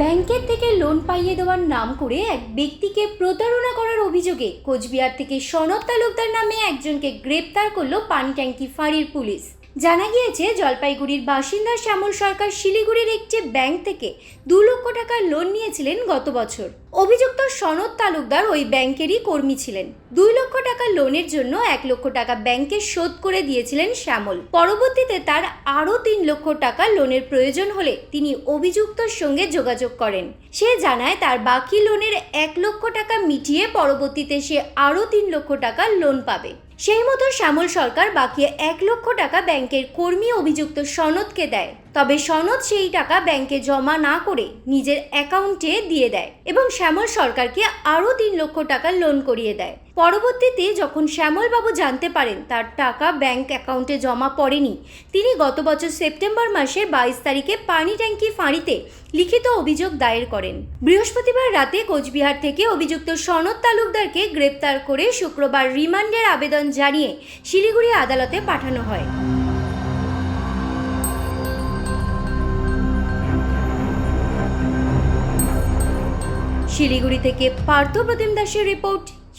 ব্যাংকের থেকে লোন পাইয়ে দেওয়ার নাম করে এক ব্যক্তিকে প্রতারণা করার অভিযোগে কোচবিহার থেকে সনদ তালুকদার নামে একজনকে গ্রেপ্তার করল পানট্যাঙ্কি ফাঁড়ির পুলিশ। জানা গিয়েছে, জলপাইগুড়ির বাসিন্দা শ্যামল সরকার শিলিগুড়ির একটি ব্যাংক থেকে দু লক্ষ টাকার লোন নিয়েছিলেন গত বছর। অভিযুক্ত সনদ তালুকদার ওই ব্যাংকেরই কর্মী ছিলেন। দুই লক্ষ টাকা লোনের জন্য এক লক্ষ টাকা ব্যাংকে শোধ করে দিয়েছিলেন শ্যামল। পরবর্তীতে তার আরও তিন লক্ষ টাকা লোনের প্রয়োজন হলে তিনি অভিযুক্তর সঙ্গে যোগাযোগ করেন। সে জানায়, তার বাকি লোনের এক লক্ষ টাকা মিটিয়ে পরবর্তীতে সে আরও তিন লক্ষ টাকা লোন পাবে। সেই মতো শ্যামল সরকার বাকি এক লক্ষ টাকা ব্যাংকের কর্মী অভিযুক্ত সনদকে দেয়। তবে সনদ সেই টাকা ব্যাংকে জমা না করে নিজের অ্যাকাউন্টে দিয়ে দেয় এবং শ্যামল সরকারকে আরও তিন লক্ষ টাকা লোন করিয়ে দেয়। পরবর্তীতে যখন শ্যামলবাবু জানতে পারেন তার টাকা ব্যাংক অ্যাকাউন্টে জমা পড়েনি, তিনি গত বছর সেপ্টেম্বর মাসের বাইশ তারিখে পানি ট্যাঙ্কি ফাঁড়িতে লিখিত অভিযোগ দায়ের করেন। বৃহস্পতিবার রাতে কোচবিহার থেকে অভিযুক্ত সনদ তালুকদারকে গ্রেপ্তার করে শুক্রবার রিমান্ডের আবেদন জানিয়ে শিলিগুড়ি আদালতে পাঠানো হয়। শিলিগুড়ি থেকে পার্থ প্রতিম দাসের report